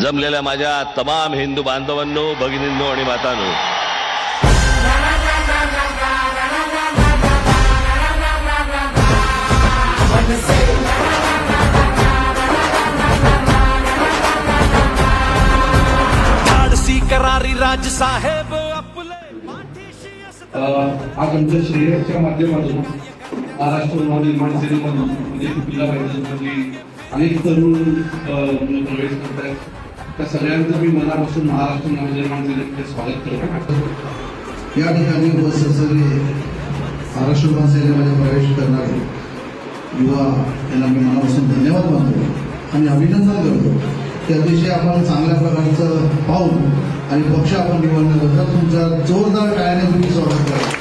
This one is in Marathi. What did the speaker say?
जमलेल्या माझ्या तमाम हिंदू बांधवांनो भगिनींनो आणि मातांनो. करारी राज साहेब आज आमच्या श्रेयसच्या माध्यमातून महाराष्ट्र नवनिर्माण सेनेमधून म्हणजे पाहिजे अनेक तरुण प्रवेश करत आहेत त्या सगळ्यांचं मी मनापासून महाराष्ट्र नवनिर्माण सेनेमध्ये स्वागत करतो. या ठिकाणी उपस्थित सगळे महाराष्ट्र युवा सेनेमध्ये प्रवेश करणारे युवा यांना मी मनापासून धन्यवाद मानतो आणि अभिनंदन करतो. की अतिशय आपण चांगल्या प्रकारचं पाहून आणि पक्ष आपण निवडण्याबद्दल तुमच्या जोरदार टाळ्याने तुम्ही स्वागत करा